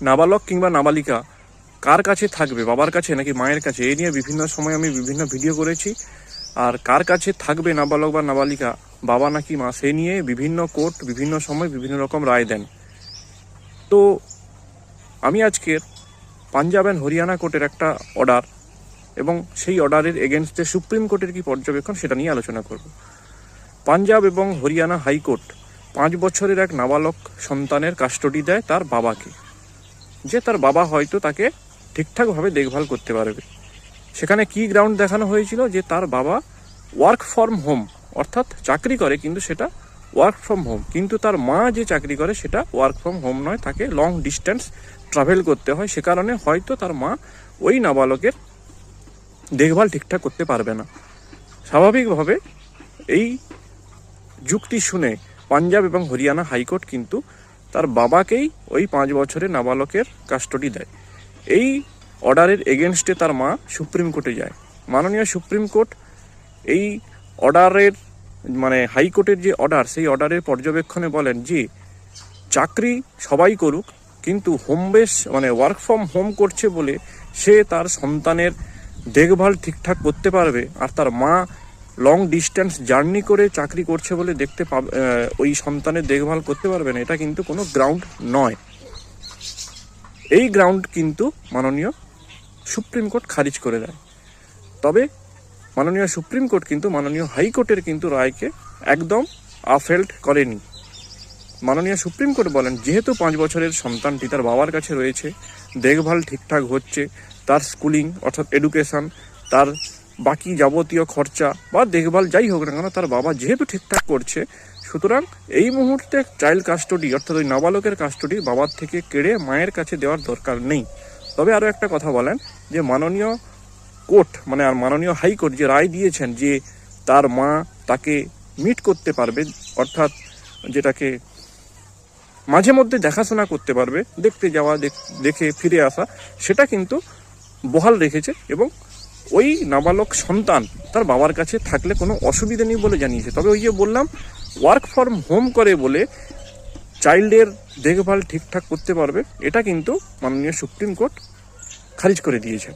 নাবালক কিংবা নাবালিকা কার কাছে থাকবে? বাবার কাছে নাকি মায়ের কাছে? এই নিয়ে বিভিন্ন সময় আমি বিভিন্ন ভিডিও করেছি। আর কার কাছে থাকবে নাবালক বা নাবালিকা? বাবা নাকি মা? সে নিয়ে বিভিন্ন কোর্ট বিভিন্ন সময় বিভিন্ন রকম রায় দেন। তো আমি আজকের পাঞ্জাব অ্যান্ড হরিয়ানা কোর্টের একটা অর্ডার এবং সেই অর্ডারের এগেনস্টে সুপ্রিম কোর্টের কি পর্যবেক্ষণ সেটা নিয়ে আলোচনা করব। পাঞ্জাব এবং হরিয়ানা হাইকোর্ট পাঁচ বছরের এক নাবালক সন্তানের কাস্টডি দেয় তার বাবাকে। যে তার বাবা হয়তো তাকে ঠিকঠাকভাবে দেখভাল করতে পারবে। সেখানে কি গ্রাউন্ড দেখানো হয়েছিল? যে তার বাবা ওয়ার্ক ফ্রম হোম অর্থাৎ চাকরি করে, কিন্তু সেটা ওয়ার্ক ফ্রম হোম কিন্তু তার মা যে চাকরি করে, সেটা ওয়ার্ক ফ্রম হোম নয়, তাকে লং ডিস্টেন্স ট্রাভেল করতে হয়। সে কারণে হয়তো তার মা ওই নাবালকের দেখভাল ঠিকঠাক করতে পারবে না। স্বাভাবিকভাবে এই যুক্তি শুনে পাঞ্জাব এবং হরিয়ানা হাইকোর্ট কিন্তু তার বাবাকেই ওই পাঁচ বছরে নাবালকের কাস্টডি দেয়। এই অর্ডারের এগেনস্টে তার মা সুপ্রিম কোর্টে যায়। মাননীয় সুপ্রিম কোর্ট এই অর্ডারের মানে হাইকোর্টের যে অর্ডার সেই অর্ডারের পর্যবেক্ষণে বলেন যে চাকরি সবাই করুক, কিন্তু হোম বেস মানে ওয়ার্ক ফ্রম হোম করছে বলে সে তার সন্তানের দেখভাল ঠিকঠাক করতে পারবে, আর তার মা লং ডিস্টেন্স জার্নি করে চাকরি করছে বলে দেখতে পাবে ওই সন্তানের দেখভাল করতে পারবে না। এটা কিন্তু কোনো গ্রাউন্ড নয়। এই গ্রাউন্ড কিন্তু মাননীয় সুপ্রিম কোর্ট খারিজ করে দেয়। তবে মাননীয় সুপ্রিম কোর্ট কিন্তু, মাননীয় হাইকোর্টের কিন্তু রায়কে একদম আফেল্ড করেনি। মাননীয় সুপ্রিম কোর্ট বলেন, যেহেতু পাঁচ বছরের সন্তানটি তার বাবার কাছে রয়েছে, দেখভাল ঠিকঠাক হচ্ছে, তার স্কুলিং অর্থাৎ এডুকেশন তার বাকি যাবতীয় খরচা বা দেখভাল যাই হোক না কেন, তার বাবা যেহেতু ঠিকঠাক করছে, সুতরাং এই মুহূর্তে চাইল্ড কাস্টডি অর্থাৎ ওই নাবালকের কাস্টডি বাবার থেকে কেড়ে মায়ের কাছে দেওয়ার দরকার নেই। তবে আরও একটা কথা বলেন যে মাননীয় কোর্ট মানে আর মাননীয় হাইকোর্ট যে রায় দিয়েছেন যে তার মা তাকে মিট করতে পারবে, অর্থাৎ যেটাকে মাঝে মধ্যে দেখাশোনা করতে পারবে, দেখতে যাওয়া দেখ- ফিরে আসা, সেটা কিন্তু বহাল রেখেছে এবং ওই নাবালক সন্তান তার বাবার কাছে থাকলে কোনো অসুবিধা নেই বলে জানিয়েছে। তবে ওই যে বললাম ওয়ার্ক ফ্রম হোম করে বলে চাইল্ডের দেখভাল ঠিকঠাক করতে পারবে, এটা কিন্তু মাননীয় সুপ্রিম কোর্ট খারিজ করে দিয়েছে